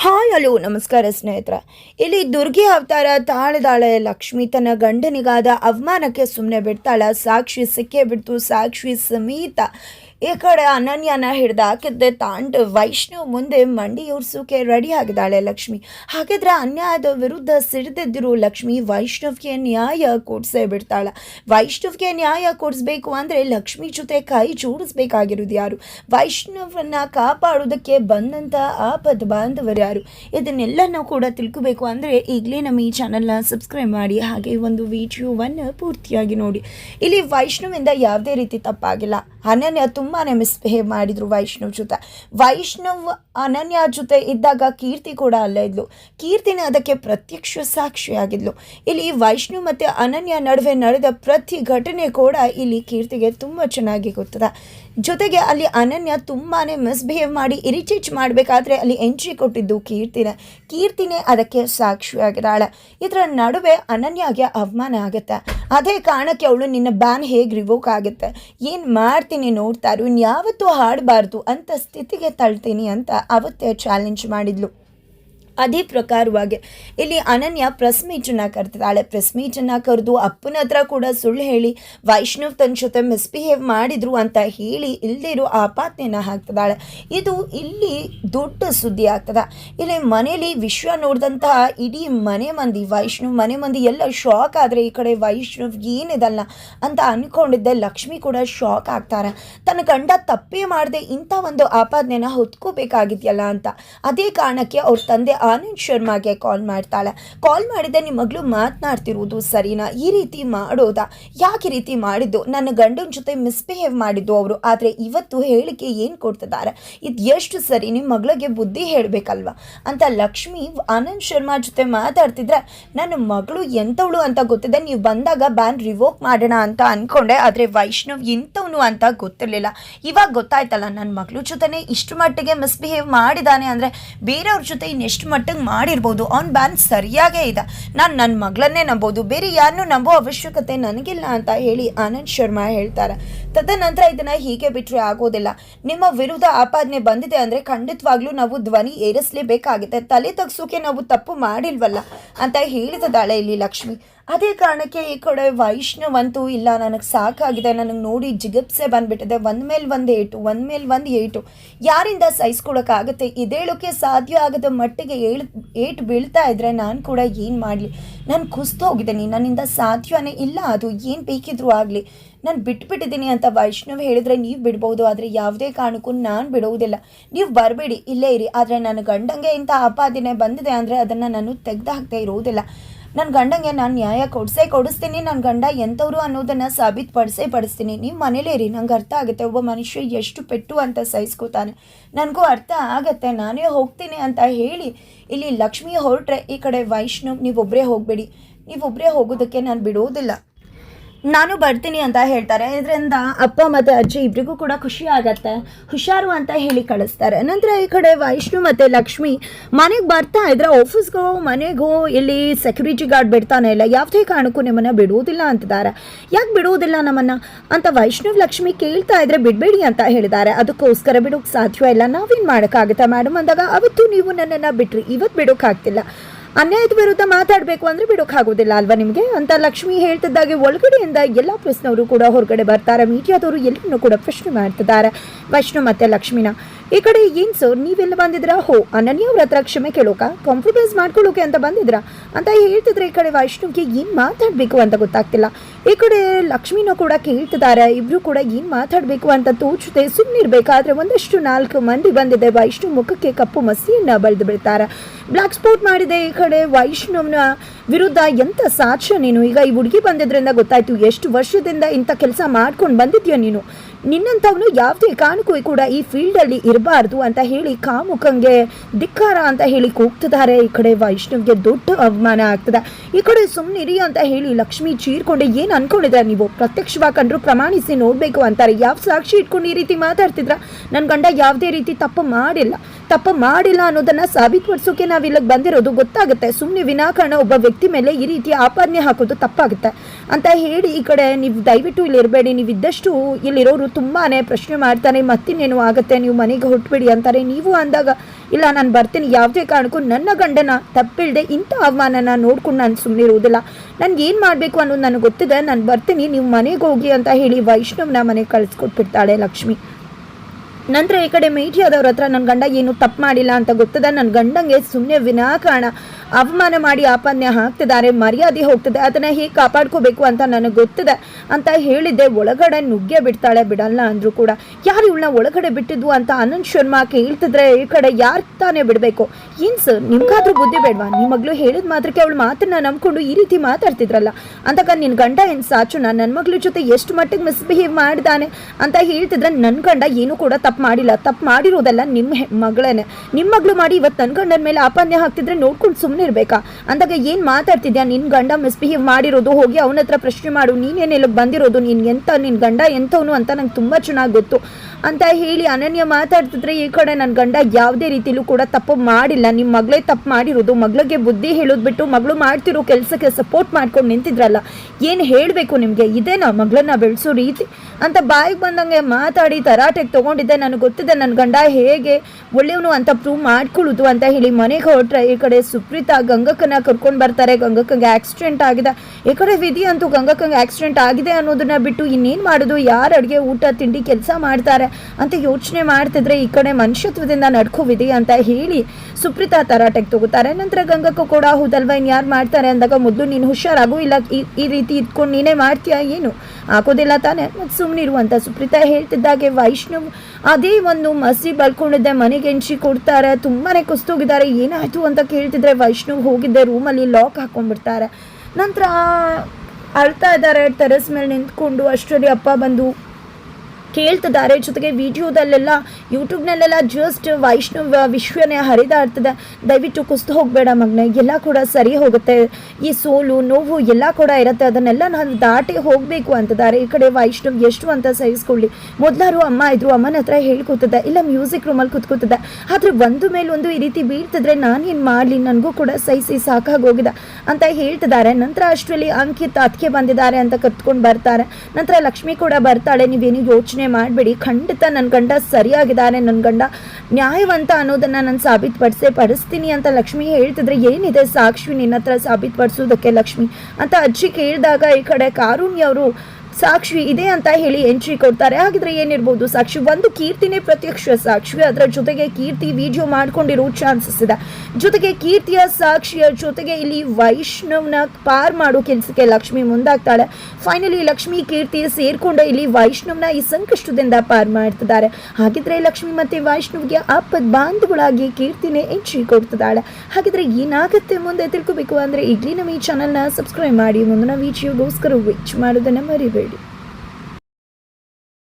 Hi, hello, ನಮಸ್ಕಾರ ಸ್ನೇಹಿತರ. ಇಲ್ಲಿ ದುರ್ಗಿ ಅವತಾರ ತಾಳದಾಳೆ ಲಕ್ಷ್ಮಿ ತನ್ನ ಗಂಡನಿಗಾದ ಅವಮಾನಕ್ಕೆ ಸುಮ್ಮನೆ ಬಿಡ್ತಾಳ. ಸಾಕ್ಷಿ ಸಿಕ್ಕೇ ಬಿಡ್ತು. ಸಾಕ್ಷಿ ಸಮೇತ ಈ ಕಡೆ ಅನನ್ಯನ ಹಿಡ್ದು ಹಾಕಿದ್ದೆ ತಾಂಡ್ ವೈಷ್ಣವ್ ಮುಂದೆ ಮಂಡಿ ಉರ್ಸೋಕೆ ರೆಡಿ ಆಗಿದ್ದಾಳೆ ಲಕ್ಷ್ಮಿ. ಹಾಗಿದ್ರೆ ಅನ್ಯಾಯದ ವಿರುದ್ಧ ಸಿಡಿದಿದ್ದಿರು ಲಕ್ಷ್ಮಿ ವೈಷ್ಣವ್ಗೆ ನ್ಯಾಯ ಕೊಡ್ಸೇ ಬಿಡ್ತಾಳೆ. ವೈಷ್ಣವ್ಗೆ ನ್ಯಾಯ ಕೊಡಿಸ್ಬೇಕು ಅಂದರೆ ಲಕ್ಷ್ಮಿ ಜೊತೆ ಕೈ ಜೋಡಿಸ್ಬೇಕಾಗಿರೋದು ಯಾರು? ವೈಷ್ಣವನ್ನ ಕಾಪಾಡೋದಕ್ಕೆ ಬಂದಂಥ ಆಪದ ಬಾಂಧವರು ಯಾರು? ಇದನ್ನೆಲ್ಲನೂ ಕೂಡ ತಿಳ್ಕೋಬೇಕು ಅಂದರೆ ಈಗಲೇ ನಮ್ಮ ಈ ಚಾನಲ್ನ ಸಬ್ಸ್ಕ್ರೈಬ್ ಮಾಡಿ, ಹಾಗೆ ಒಂದು ವಿಡಿಯೋವನ್ನು ಪೂರ್ತಿಯಾಗಿ ನೋಡಿ. ಇಲ್ಲಿ ವೈಷ್ಣವಿಂದ ಯಾವುದೇ ರೀತಿ ತಪ್ಪಾಗಿಲ್ಲ. ಅನನ್ಯ ತುಂಬಾ ಮಿಸ್ಬಿಹೇವ್ ಮಾಡಿದ್ರು ವೈಷ್ಣವ್ ಜೊತೆ. ವೈಷ್ಣವ್ ಅನನ್ಯ ಜೊತೆ ಇದ್ದಾಗ ಕೀರ್ತಿ ಕೂಡ ಅಲ್ಲೇ ಇದ್ಲು. ಕೀರ್ತಿನೇ ಅದಕ್ಕೆ ಪ್ರತ್ಯಕ್ಷ ಸಾಕ್ಷಿಯಾಗಿದ್ಲು. ಇಲ್ಲಿ ವೈಷ್ಣವ್ ಮತ್ತು ಅನನ್ಯ ನಡುವೆ ನಡೆದ ಪ್ರತಿ ಘಟನೆ ಕೂಡ ಇಲ್ಲಿ ಕೀರ್ತಿಗೆ ತುಂಬ ಚೆನ್ನಾಗಿ ಗೊತ್ತದ. ಜೊತೆಗೆ ಅಲ್ಲಿ ಅನನ್ಯ ತುಂಬಾ ಮಿಸ್ಬಿಹೇವ್ ಮಾಡಿ, ಇರಿಟೇಟ್ ಮಾಡಬೇಕಾದ್ರೆ ಅಲ್ಲಿ ಎಂಟ್ರಿ ಕೊಟ್ಟಿದ್ದು ಕೀರ್ತಿನೇ. ಕೀರ್ತಿನೇ ಅದಕ್ಕೆ ಸಾಕ್ಷಿಯಾಗಿದ್ದಾಳೆ. ಇದರ ನಡುವೆ ಅನನ್ಯಾಗೆ ಅವಮಾನ ಆಗುತ್ತೆ. ಅದೇ ಕಾರಣಕ್ಕೆ ಅವಳು ನಿನ್ನ ಬ್ಯಾನ್ ಹೇಗೆ ರಿವೋಕ್ ಆಗುತ್ತೆ? ಏನು ಮಾಡ್ತೀನಿ ನೋಡ್ತಾರು ಇನ್ಯಾವತ್ತೂ ಹಾಡಬಾರ್ದು, ಅಂತ ಸ್ಥಿತಿಗೆ ತಳ್ತೀನಿ ಅಂತ ಅವತ್ತೇ ಚಾಲೆಂಜ್ ಮಾಡಿದ್ಲು. ಅದೇ ಪ್ರಕಾರವಾಗಿ ಇಲ್ಲಿ ಅನನ್ಯ ಪ್ರೆಸ್ ಮೀಟನ್ನು ಕರೆದಿದ್ದಾಳೆ. ಪ್ರೆಸ್ ಮೀಟನ್ನು ಕರೆದು ಅಪ್ಪನ ಹತ್ರ ಕೂಡ ಸುಳ್ಳು ಹೇಳಿ, ವೈಷ್ಣವ್ ತನ್ನ ಜೊತೆ ಮಿಸ್ಬಿಹೇವ್ ಮಾಡಿದ್ರು ಅಂತ ಹೇಳಿ ಇಲ್ಲದೇ ಇರೋ ಹಾಕ್ತದಾಳೆ ಇದು ಇಲ್ಲಿ ದೊಡ್ಡ ಸುದ್ದಿ ಆಗ್ತದೆ. ಇಲ್ಲಿ ಮನೇಲಿ ವಿಶ್ವ ನೋಡಿದಂತಹ ಇಡೀ ಮನೆ ಮಂದಿ, ವೈಷ್ಣವ್ ಮನೆ ಮಂದಿ ಎಲ್ಲ ಶಾಕ್ ಆದರೆ ಈ ಕಡೆ ವೈಷ್ಣವ್ ಏನಿದಲ್ಲ ಅಂತ ಅಂದ್ಕೊಂಡಿದ್ದೆ ಲಕ್ಷ್ಮಿ ಕೂಡ ಶಾಕ್ ಆಗ್ತಾರೆ. ತನ್ನ ಗಂಡ ತಪ್ಪೇ ಮಾಡದೆ ಇಂಥ ಒಂದು ಆಪಾದನೆಯನ್ನು ಹೊತ್ಕೋಬೇಕಾಗಿದೆಯಲ್ಲ ಅಂತ. ಅದೇ ಕಾರಣಕ್ಕೆ ಅವ್ರ ತಂದೆ ಆನಂದ್ ಶರ್ಮಾಗೆ ಕಾಲ್ ಮಾಡ್ತಾಳೆ. ಕಾಲ್ ಮಾಡಿದೆ ನಿಮ್ಮ ಮಗಳು ಮಾತನಾಡ್ತಿರುವುದು ಸರಿನಾ? ಈ ರೀತಿ ಮಾಡೋದಾ? ಯಾಕೆ ರೀತಿ ಮಾಡಿದ್ದು? ನನ್ನ ಗಂಡನ ಜೊತೆ ಮಿಸ್ಬಿಹೇವ್ ಮಾಡಿದ್ದು ಅವರು. ಆದರೆ ಇವತ್ತು ಹೇಳಿಕೆ ಏನು ಕೊಡ್ತಿದ್ದಾರೆ? ಇದು ಎಷ್ಟು ಸರಿ ನಿಮ್ಮ ಮಗಳಿಗೆ ಬುದ್ಧಿ ಹೇಳಬೇಕಲ್ವಾ? ಅಂತ ಲಕ್ಷ್ಮಿ ಆನಂದ್ ಶರ್ಮಾ ಜೊತೆ ಮಾತಾಡ್ತಿದ್ರೆ, ನನ್ನ ಮಗಳು ಎಂಥವಳು ಅಂತ ಗೊತ್ತಿದೆ. ನೀವು ಬಂದಾಗ ಬ್ಯಾನ್ ರಿವೋಕ್ ಮಾಡೋಣ ಅಂತ ಅಂದ್ಕೊಂಡೆ ಆದರೆ ವೈಷ್ಣವ್ ಇಂಥವನು ಅಂತ ಗೊತ್ತಿರಲಿಲ್ಲ. ಇವಾಗ ಗೊತ್ತಾಯ್ತಲ್ಲ ನನ್ನ ಮಗಳ ಜೊತೆನೇ ಇಷ್ಟು ಮಟ್ಟಿಗೆ ಮಿಸ್ಬಿಹೇವ್ ಮಾಡಿದ್ದಾನೆ ಅಂದರೆ ಬೇರೆಯವ್ರ ಜೊತೆ ಇನ್ನೆಷ್ಟು ಮಟ್ಟಿಗೆ ಮಾಡಿರ್ಬೋದು. ಅವ್ನ ಬ್ಯಾನ್ ಸರಿಯಾಗೇ ಇದೆ. ನಾನು ನನ್ನ ಮಗಳನ್ನೇ ನಂಬೋದು. ಬೇರೆ ಯಾರನ್ನೂ ನಂಬೋ ಅವಶ್ಯಕತೆ ನನಗಿಲ್ಲ ಅಂತ ಹೇಳಿ ಆನಂದ್ ಶರ್ಮಾ ಹೇಳ್ತಾರೆ. ತದನಂತರ ಇದನ್ನು ಹೀಗೆ ಬಿಟ್ಟರೆ ಆಗೋದಿಲ್ಲ. ನಿಮ್ಮ ವಿರುದ್ಧ ಆಪಾದನೆ ಬಂದಿದೆ ಅಂದರೆ ಖಂಡಿತವಾಗ್ಲೂ ನಾವು ಧ್ವನಿ ಏರಿಸಲೇಬೇಕಾಗಿದೆ ತಲೆ ತಗ್ಸೋಕೆ ನಾವು ತಪ್ಪು ಮಾಡಿಲ್ವಲ್ಲ ಅಂತ ಹೇಳಿದಾಳೆ ಇಲ್ಲಿ ಲಕ್ಷ್ಮಿ. ಅದೇ ಕಾರಣಕ್ಕೆ ಈ ಕಡೆ ವೈಷ್ಣವಂತೂ ಇಲ್ಲ. ನನಗೆ ಸಾಕಾಗಿದೆ. ನನಗೆ ನೋಡಿ ಜಿಗಪ್ಸೆ ಬಂದುಬಿಟ್ಟಿದೆ. ಒಂದು ಮೇಲೆ ಒಂದು ಏಟು, ಒಂದು ಮೇಲೆ ಒಂದು ಏಟು. ಯಾರಿಂದ ಸಹಿಸ್ಕೊಳಕ್ಕಾಗುತ್ತೆ? ಇದೇಳೋಕ್ಕೆ ಸಾಧ್ಯ ಆಗದ ಮಟ್ಟಿಗೆ ಏಳು, ಏಟು ಬೀಳ್ತಾ ಇದ್ರೆ ನಾನು ಕೂಡ ಏನು ಮಾಡಲಿ? ನಾನು ಕುಸ್ತು ಹೋಗಿದ್ದೀನಿ, ನನ್ನಿಂದ ಸಾಧ್ಯವೇ ಇಲ್ಲ ಅದು, ಏನು ಬೇಕಿದ್ರೂ ಆಗಲಿ. ನಾನು ಬಿಟ್ಬಿಟ್ಟಿದ್ದೀನಿ ಅಂತ ವೈಷ್ಣವ್ ಹೇಳಿದ್ರೆ ನೀವು ಬಿಡ್ಬೋದು, ಆದರೆ ಯಾವುದೇ ಕಾರಣಕ್ಕೂ ನಾನು ಬಿಡುವುದಿಲ್ಲ ನೀವು ಬರಬೇಡಿ, ಇಲ್ಲೇ ಇರಿ, ಆದರೆ ನನ್ನ ಗಂಡಂಗೆ ಇಂಥ ಆಪಾದಿನೇ ಬಂದಿದೆ ಅಂದರೆ ಅದನ್ನು ನಾನು ತೆಗೆದು ಹಾಕ್ತಾ ಇರುವುದಿಲ್ಲ ನನ್ನ ಗಂಡಂಗೆ ನಾನು ನ್ಯಾಯ ಕೊಡಿಸೇ ಕೊಡಿಸ್ತೀನಿ. ನನ್ನ ಗಂಡ ಎಂಥವ್ರು ಅನ್ನೋದನ್ನು ಸಾಬೀತುಪಡಿಸೇ ಪಡಿಸ್ತೀನಿ. ನೀವು ಮನೇಲೇ ಇರಿ, ನಂಗೆ ಅರ್ಥ ಆಗುತ್ತೆ. ಒಬ್ಬ ಮನುಷ್ಯ ಎಷ್ಟು ಪೆಟ್ಟು ಅಂತ ಸಹಿಸ್ಕೋತಾನೆ. ನನಗೂ ಅರ್ಥ ಆಗತ್ತೆ. ನಾನೇ ಹೋಗ್ತೀನಿ ಅಂತ ಹೇಳಿ ಇಲ್ಲಿ ಲಕ್ಷ್ಮಿ ಹೊರಟ್ರೆ ಈ ಕಡೆ ವೈಷ್ಣವ್ ನೀವೊಬ್ಬರೇ ಹೋಗಬೇಡಿ. ನೀವೊಬ್ಬರೇ ಹೋಗೋದಕ್ಕೆ ನಾನು ಬಿಡೋದಿಲ್ಲ. ನಾನು ಬರ್ತೀನಿ ಅಂತ ಹೇಳ್ತಾರೆ. ಇದರಿಂದ ಅಪ್ಪ ಮತ್ತು ಅಜ್ಜಿ ಇಬ್ಬರಿಗೂ ಕೂಡ ಖುಷಿ ಆಗತ್ತೆ. ಹುಷಾರು ಅಂತ ಹೇಳಿ ಕಳಿಸ್ತಾರೆ. ನಂತರ ಈ ಕಡೆ ವೈಷ್ಣು ಮತ್ತು ಲಕ್ಷ್ಮಿ ಮನೆಗೆ ಬರ್ತಾ ಇದ್ರೆ ಆಫೀಸ್ಗೋ ಮನೆಗೋ ಇಲ್ಲಿ ಸೆಕ್ಯೂರಿಟಿ ಗಾರ್ಡ್ ಬಿಡ್ತಾನೆ ಇಲ್ಲ. ಯಾವುದೇ ಕಾರಣಕ್ಕೂ ನಿಮ್ಮನ್ನು ಬಿಡುವುದಿಲ್ಲ ಅಂತಿದ್ದಾರೆ. ಯಾಕೆ ಬಿಡುವುದಿಲ್ಲ ನಮ್ಮನ್ನು? ಅಂತ ವೈಷ್ಣು, ಲಕ್ಷ್ಮಿ ಕೇಳ್ತಾ ಇದ್ರೆ ಬಿಡಬೇಡಿ ಅಂತ ಹೇಳಿದ್ದಾರೆ. ಅದಕ್ಕೋಸ್ಕರ ಬಿಡೋಕ್ಕೆ ಸಾಧ್ಯ ಇಲ್ಲ. ನಾವೇನು ಮಾಡೋಕ್ಕಾಗುತ್ತೆ ಮೇಡಮ್ ಅಂದಾಗ, ಅವತ್ತು ನೀವು ನನ್ನನ್ನು ಬಿಟ್ರಿ. ಇವತ್ತು ಬಿಡೋಕ್ಕಾಗ್ತಿಲ್ಲ. ಅನ್ಯಾಯದ ವಿರುದ್ಧ ಮಾತಾಡಬೇಕು ಅಂದ್ರೆ ಬಿಡೋಕ್ಕಾಗೋದಿಲ್ಲ ಅಲ್ವಾ ನಿಮಗೆ? ಅಂತ ಲಕ್ಷ್ಮಿ ಹೇಳ್ತಿದ್ದಾಗೆ ಒಳಗಡೆಯಿಂದ ಎಲ್ಲ ಪ್ರೆಸ್ನವರು ಕೂಡ ಹೊರಗಡೆ ಬರ್ತಾರೆ. ಮೀಡಿಯಾದವರು ಎಲ್ಲರನ್ನೂ ಕೂಡ ಪ್ರಶ್ನೆ ಮಾಡ್ತಿದ್ದಾರೆ. ವೈಷ್ಣು ಮತ್ತೆ ಲಕ್ಷ್ಮಿನ. ಈ ಕಡೆ ಏನು ಸರ್ ನೀವೆಲ್ಲ ಬಂದಿದ್ರಾ ಹೋ, ಅನನ್ಯ ಅವ್ರ ಹತ್ರ ಕ್ಷಮೆ ಕೇಳೋಕ? ಕಾಂಪ್ರಮೈಸ್ ಮಾಡ್ಕೊಳ್ಳೋಕೆ ಅಂತ ಬಂದಿದ್ರಾ ಅಂತ ಹೇಳ್ತಿದ್ರೆ ಈ ಕಡೆ ವೈಷ್ಣುಗೆ ಏನು ಮಾತಾಡಬೇಕು ಅಂತ ಗೊತ್ತಾಗ್ತಿಲ್ಲ. ಈ ಕಡೆ ಲಕ್ಷ್ಮಿನೂ ಕೂಡ ಕೇಳ್ತಿದ್ದಾರೆ. ಇಬ್ರು ಕೂಡ ಏನು ಮಾತಾಡ್ಬೇಕು ಅಂತ ತೋಚುತ್ತೆ. ಸುಮ್ಮನಿರ್ಬೇಕಾದ್ರೆ ಒಂದಷ್ಟು ನಾಲ್ಕು ಮಂದಿ ಬಂದಿದೆ ವೈಷ್ಣು ಮುಖಕ್ಕೆ ಕಪ್ಪು ಮಸಿಯನ್ನ ಬಳಿದು ಬಿಡ್ತಾರೆ. ಬ್ಲಾಕ್ ಸ್ಪಾಟ್ ಮಾಡಿದೆ ಈ ಕಡೆ ವೈಷ್ಣವ್ನ ವಿರುದ್ಧ ಎಂತ ಸಾಕ್ಷ್ಯ ನೀನು? ಈಗ ಈ ಹುಡುಗಿ ಬಂದಿದ್ರಿಂದ ಗೊತ್ತಾಯ್ತು. ಎಷ್ಟು ವರ್ಷದಿಂದ ಇಂಥ ಕೆಲಸ ಮಾಡ್ಕೊಂಡು ಬಂದಿದ್ಯಾ ನೀನು? ನಿನ್ನಂಥವನು ಯಾವುದೇ ಕಾರಣಕ್ಕೂ ಕೂಡ ಈ ಫೀಲ್ಡಲ್ಲಿ ಇರಬಾರ್ದು ಅಂತ ಹೇಳಿ ಕಾಮುಕಂಗೆ ಧಿಕ್ಕಾರ ಅಂತ ಹೇಳಿ ಕೂಗ್ತಿದ್ದಾರೆ. ಈ ಕಡೆ ವೈಷ್ಣವ್ಗೆ ದೊಡ್ಡ ಅವಮಾನ ಆಗ್ತದೆ. ಈ ಕಡೆ ಸುಮ್ಮನಿರಿ ಅಂತ ಹೇಳಿ ಲಕ್ಷ್ಮಿ ಚೀರ್ಕೊಂಡು, ಏನು ಅನ್ಕೊಂಡಿದ್ರೆ ನೀವು? ಪ್ರತ್ಯಕ್ಷವಾಗಿ ಕಂಡ್ರು ಪ್ರಮಾಣಿಸಿ ನೋಡಬೇಕು ಅಂತಾರೆ. ಯಾವ ಸಾಕ್ಷಿ ಇಟ್ಕೊಂಡು ಈ ರೀತಿ ಮಾತಾಡ್ತಿದ್ರ? ನನ್ನ ಗಂಡ ಯಾವುದೇ ರೀತಿ ತಪ್ಪು ಮಾಡಿಲ್ಲ. ತಪ್ಪು ಮಾಡಿಲ್ಲ ಅನ್ನೋದನ್ನ ಸಾಬೀತುಪಡಿಸೋಕೆ ನಾವು ಇಲ್ಲಿಗೆ ಬಂದಿರೋದು ಗೊತ್ತಾಗುತ್ತೆ. ಸುಮ್ಮನೆ ವಿನಾಕಾರಣ ಒಬ್ಬ ವ್ಯಕ್ತಿ ಮೇಲೆ ಈ ರೀತಿ ಆಪಾದನೆ ಹಾಕೋದು ತಪ್ಪಾಗುತ್ತೆ. ಅಂತ ಹೇಳಿ ಈ ಕಡೆ ನೀವು ದಯವಿಟ್ಟು ಇಲ್ಲಿ ಇರಬೇಡಿ. ನೀವು ಇದ್ದಷ್ಟು ಇಲ್ಲಿರೋರು ತುಂಬಾ ಪ್ರಶ್ನೆ ಮಾಡ್ತಾರೆ. ಮತ್ತಿನ್ನೇನು ಆಗುತ್ತೆ? ನೀವು ಮನೆಗೆ ಹೊರಟ್ಬಿಡಿ ಅಂತಾರೆ. ನೀವು ಅಂದಾಗ, ಇಲ್ಲ, ನಾನು ಬರ್ತೀನಿ. ಯಾವುದೇ ಕಾರಣಕ್ಕೂ ನನ್ನ ಗಂಡನ ತಪ್ಪಿಲ್ಲದೆ ಇಂಥ ಅವಮಾನನ ನೋಡ್ಕೊಂಡು ನಾನು ಸುಮ್ಮನೆ ಇರುವುದಿಲ್ಲ. ನನ್ಗೆ ಏನು ಮಾಡಬೇಕು ಅನ್ನೋದು ನನಗೆ ಗೊತ್ತಿದೆ. ನಾನು ಬರ್ತೀನಿ. ನೀವು ಮನೆಗೆ ಹೋಗಿ ಅಂತ ಹೇಳಿ ವೈಷ್ಣವನ ಮನೆಗೆ ಕಳಿಸ್ಕೊಟ್ಬಿಡ್ತಾಳೆ ಲಕ್ಷ್ಮಿ. ನಂತರ ಈ ಕಡೆ ಮೀಡಿಯಾದವ್ರ ಹತ್ರ ನನ್ನ ಗಂಡ ಏನು ತಪ್ಪು ಮಾಡಿಲ್ಲ ಅಂತ ಗೊತ್ತದ? ನನ್ನ ಗಂಡಂಗೆ ಸುಮ್ಮನೆ ವಿನಾಕಾರಣ. ಅವಮಾನ ಮಾಡಿ ಆಪಾದನೆ ಹಾಕ್ತಿದ್ದಾರೆ. ಮರ್ಯಾದೆ ಹೋಗ್ತದೆ. ಅದನ್ನ ಹೇಗೆ ಕಾಪಾಡ್ಕೋಬೇಕು ಅಂತ ನನಗೆ ಗೊತ್ತಿದೆ. ಅಂತ ಹೇಳಿದ್ದೆ. ಒಳಗಡೆ ನುಗ್ಗೆ ಬಿಡ್ತಾಳೆ ಬಿಡಲ್ಲ ಅಂದರೂ ಕೂಡ. ಯಾರು ಇವಳನ್ನ ಒಳಗಡೆ ಬಿಟ್ಟಿದ್ದು ಅಂತ ಅನಂತ್ ಶರ್ಮಾ ಕೇಳ್ತಿದ್ರೆ ಈ ಕಡೆ ಯಾರು ತಾನೇ ಬಿಡಬೇಕು? ಏನು ಸರ್? ನಿಮ್ಗಾದ್ರೂ ಬುದ್ಧಿ ಬೇಡವಾ? ನಿಮ್ಮ ಮಗಳು ಹೇಳಿದ ಮಾತ್ರಕ್ಕೆ ಅವಳು ಮಾತನ್ನ ನಂಬ್ಕೊಂಡು ಈ ರೀತಿ ಮಾತಾಡ್ತಿದ್ರಲ್ಲ. ಅಂತಕ ನಿನ್ನ ಗಂಡ ಏನು ಸಾಚು ನನ್ನ ಮಗಳ ಜೊತೆ ಎಷ್ಟು ಮಟ್ಟಿಗೆ ಮಿಸ್ಬಿಹೇವ್ ಮಾಡಿದಾನೆ? ಅಂತ ಹೇಳ್ತಿದ್ರೆ ನನ್ನ ಗಂಡ ಏನೂ ಕೂಡ ತಪ್ಪು ಮಾಡಿಲ್ಲ. ತಪ್ಪು ಮಾಡಿರೋದಲ್ಲ ನಿಮ್ಮ ಮಗಳೇನೆ. ನಿಮ್ಮ ಮಗಳು ಮಾಡಿ ಇವತ್ತು ನನ್ನ ಗಂಡನ ಮೇಲೆ ಆಪಾದನೆ ಹಾಕ್ತಿದ್ರೆ ನೋಡ್ಕೊಂಡು ಸುಮ್ಮನೆ ಇರಬೇಕಾ ಅಂದಾಗ ಏನು ಮಾತಾಡ್ತಿದ್ಯಾ? ನಿನ್ನ ಗಂಡ ಮಿಸ್ಬಿಹೇವ್ ಮಾಡಿರೋದು, ಹೋಗಿ ಅವನ ಹತ್ರ ಪ್ರಶ್ನೆ ಮಾಡು. ನೀನೇನು ಇಲ್ಲಿಗೆ ಬಂದಿರೋದು? ನೀನು ಎಂತ ನಿನ್ನ ಗಂಡ ಎಂಥವನು ಅಂತ ನಂಗೆ ತುಂಬ ಚೆನ್ನಾಗಿ ಗೊತ್ತು. ಅಂತ ಹೇಳಿ ಅನನ್ಯ ಮಾತಾಡ್ತಿದ್ರೆ ಈ ಕಡೆ ನನ್ನ ಗಂಡ ಯಾವುದೇ ರೀತಿಲೂ ಕೂಡ ತಪ್ಪು ಮಾಡಿಲ್ಲ. ನಿಮ್ಮ ಮಗಳೇ ತಪ್ಪು ಮಾಡಿರೋದು. ಮಗಳಿಗೆ ಬುದ್ಧಿ ಹೇಳೋದು ಬಿಟ್ಟು ಮಗಳು ಮಾಡ್ತಿರೋ ಕೆಲಸಕ್ಕೆ ಸಪೋರ್ಟ್ ಮಾಡ್ಕೊಂಡು ನಿಂತಿದ್ರಲ್ಲ, ಏನು ಹೇಳಬೇಕು ನಿಮಗೆ? ಇದೇನಾ? ಮಗಳನ್ನ ಬೆಳೆಸೋ ರೀತಿ? ಅಂತ ಬಾಯಿಗೆ ಬಂದಂಗೆ ಮಾತಾಡಿ ತರಾಟೆಗೆ ತೊಗೊಂಡಿದ್ದೆ. ನನಗೆ ಗೊತ್ತಿದೆ ನನ್ನ ಗಂಡ ಹೇಗೆ ಒಳ್ಳೆಯವನು ಅಂತ ಪ್ರೂವ್ ಮಾಡ್ಕೊಳ್ಳೋದು ಅಂತ ಹೇಳಿ ಮನೆಗೆ ಹೊರಟ್ರೆ ಈ ಕಡೆ ಸುಪ್ರೀತಾ ಗಂಗಕ್ಕನ್ನ ಕರ್ಕೊಂಡು ಬರ್ತಾರೆ. ಗಂಗಕ್ಕಂಗೆ ಆಕ್ಸಿಡೆಂಟ್ ಆಗಿದೆ. ಈ ಕಡೆ ವಿಧಿ ಅಂತೂ ಗಂಗಕ್ಕಂಗೆ ಆಕ್ಸಿಡೆಂಟ್ ಆಗಿದೆ ಅನ್ನೋದನ್ನ ಬಿಟ್ಟು ಇನ್ನೇನು ಮಾಡೋದು? ಯಾರು ಅಡುಗೆ, ಊಟ, ತಿಂಡಿ ಕೆಲಸ ಮಾಡ್ತಾರೆ ಅಂತ ಯೋಚನೆ ಮಾಡ್ತಿದ್ರೆ ಈ ಕಡೆ ಮನುಷ್ಯತ್ವದಿಂದ ನಡ್ಕೋ ವಿಧಿ ಅಂತ ಹೇಳಿ ಸುಪ್ರೀತಾ ತರಾಟೆಗೆ ತಗೋತಾರೆ ನಂತರ ಗಂಗಕ್ಕ ಕೂಡ ಹೌದಲ್ವಾ ಇನ್ನು ಯಾರು ಮಾಡ್ತಾರೆ ಅಂದಾಗ ಮೊದಲು ನೀನು ಹುಷಾರಾಗು, ಇಲ್ಲ ಈ ಈ ರೀತಿ ಇದ್ಕೊಂಡು ನೀನೇ ಮಾಡ್ತೀಯಾ ಏನು? ಹಾಕೋದಿಲ್ಲ ತಾನೇ. ಮತ್ತು ಸುಮ್ಮನಿರು ಅಂತ ಸುಪ್ರೀತಾ ಹೇಳ್ತಿದ್ದಾಗೆ ವೈಷ್ಣವ್ ಅದೇ ಒಂದು ಮಸಿ ಬಳ್ಕೊಂಡಿದ್ದೆ ಮನೆಗೆ ಎಂಚಿ ಕೊಡ್ತಾರೆ, ತುಂಬಾನೇ ಕುಸ್ತೋಗಿದ್ದಾರೆ, ಏನಾಯಿತು ಅಂತ ಕೇಳ್ತಿದ್ರೆ ವೈಷ್ಣವ್ ಹೋಗಿದ್ದೆ ರೂಮಲ್ಲಿ ಲಾಕ್ ಹಾಕೊಂಡ್ಬಿಡ್ತಾರೆ. ನಂತರ ಅಳ್ತಾ ಇದ್ದಾರೆ ಟೆರೆಸ್ ಮೇಲೆ ನಿಂತ್ಕೊಂಡು ಅಷ್ಟರಲ್ಲಿ ಅಪ್ಪ ಬಂದು ಕೇಳ್ತಿದ್ದಾರೆ. ಜೊತೆಗೆ ವಿಡಿಯೋದಲ್ಲೆಲ್ಲ, ಯೂಟ್ಯೂಬ್ನಲ್ಲೆಲ್ಲ ಜಸ್ಟ್ ವೈಷ್ಣವ ವಿಶ್ವನೇ ಹರಿದಾಡ್ತದೆ ದಯವಿಟ್ಟು ಕುಸ್ತು ಹೋಗಬೇಡ ಮಗನೆ, ಎಲ್ಲ ಕೂಡ ಸರಿ ಹೋಗುತ್ತೆ. ಈ ಸೋಲು, ನೋವು ಎಲ್ಲ ಕೂಡ ಇರುತ್ತೆ. ಅದನ್ನೆಲ್ಲ ನಾನು ದಾಟಿ ಹೋಗಬೇಕು ಅಂತಿದ್ದಾರೆ. ಈ ಕಡೆ ವೈಷ್ಣವ್ ಎಷ್ಟು ಅಂತ ಸಹಿಸ್ಕೊಳ್ಳಿ. ಮೊದಲಾರು ಅಮ್ಮ ಇದ್ರು, ಅಮ್ಮನ ಹತ್ರ ಹೇಳ್ಕೊತಿದ್ದೆ. ಇಲ್ಲ, ಮ್ಯೂಸಿಕ್ ರೂಮಲ್ಲಿ ಕೂತ್ಕೋತಿದ್ದೆ. ಆದರೆ ಒಂದು ಮೇಲೊಂದು ಈ ರೀತಿ ಬೀಳ್ತಿದ್ರೆ ನಾನೇನು ಮಾಡಲಿ? ನನಗೂ ಕೂಡ ಸಹಿಸಿ ಸಾಕಾಗೋಗಿದೆ ಅಂತ ಹೇಳ್ತಿದ್ದಾರೆ. ನಂತರ ಅಷ್ಟರಲ್ಲಿ ಅಂಕಿತ್ ಅದಕ್ಕೆ ಬಂದಿದ್ದಾರೆ ಅಂತ ಕತ್ಕೊಂಡು ಬರ್ತಾರೆ. ನಂತರ ಲಕ್ಷ್ಮಿ ಕೂಡ ಬರ್ತಾಳೆ. ನೀವೇನು ಯೋಚನೆ ಮಾಡಬೇಡಿ. ಖಂಡಿತ ನನ್ನ ಗಂಡ ಸರಿಯಾಗಿದ್ದಾನೆ ನನ್ನ ಗಂಡ ನ್ಯಾಯವಂತ ಅನ್ನೋದನ್ನ ನಾನು ಸಾಬೀತುಪಡಿಸೇ ಪಡಿಸ್ತೀನಿ ಅಂತ ಲಕ್ಷ್ಮಿ ಹೇಳ್ತಿದ್ರೆ ಏನಿದೆ ಸಾಕ್ಷಿ ನಿನ್ನ ಹತ್ರ ಸಾಬೀತುಪಡಿಸೋದಕ್ಕೆ ಲಕ್ಷ್ಮಿ? ಅಂತ ಅಜ್ಜಿ ಕೇಳಿದಾಗ ಈ ಕಡೆ ಕಾರುಣ್ಯ ಅವರು ಸಾಕ್ಷಿ ಇದೆ ಅಂತ ಹೇಳಿ ಎಂಟ್ರಿ ಕೊಡ್ತಾರೆ. ಹಾಗಿದ್ರೆ ಏನಿರ್ಬೋದು ಸಾಕ್ಷಿ? ಒಂದು ಕೀರ್ತಿನೇ ಪ್ರತ್ಯಕ್ಷ ಸಾಕ್ಷಿ. ಅದರ ಜೊತೆಗೆ ಕೀರ್ತಿ ವಿಡಿಯೋ ಮಾಡ್ಕೊಂಡಿರೋ ಚಾನ್ಸಸ್ ಇದೆ. ಜೊತೆಗೆ ಕೀರ್ತಿಯ ಸಾಕ್ಷಿಯ ಜೊತೆಗೆ ಇಲ್ಲಿ ವೈಷ್ಣವ್ನ ಪಾರ್ ಮಾಡೋ ಕೆಲಸಕ್ಕೆ ಲಕ್ಷ್ಮಿ ಮುಂದಾಗ್ತಾಳೆ. ಫೈನಲಿ ಲಕ್ಷ್ಮಿ ಕೀರ್ತಿ ಸೇರ್ಕೊಂಡು ಇಲ್ಲಿ ವೈಷ್ಣವ್ನ ಈ ಸಂಕಷ್ಟದಿಂದ ಪಾರ್ ಮಾಡ್ತಿದ್ದಾರೆ. ಹಾಗಿದ್ರೆ ಲಕ್ಷ್ಮಿ ಮತ್ತೆ ವೈಷ್ಣವ್ಗೆ ಅಪ್ಪದ ಬಾಂಧವಳಾಗಿ ಕೀರ್ತಿನೇ ಎಂಟ್ರಿ ಕೊಡ್ತಿದ್ದಾಳೆ. ಹಾಗಿದ್ರೆ ಏನಾಗುತ್ತೆ ಮುಂದೆ ತಿಳ್ಕೊಬೇಕು ಅಂದ್ರೆ ಇಡ್ಲಿ ನಮ್ಮ ಈ ಚಾನಲ್ನ ಸಬ್ಸ್ಕ್ರೈಬ್ ಮಾಡಿ. ಮುಂದಿನ ವಿಡಿಯೋಗೋಸ್ಕರ ವಿಚ್ ಮಾಡೋದನ್ನ ಮರಿಬೇಡಿ.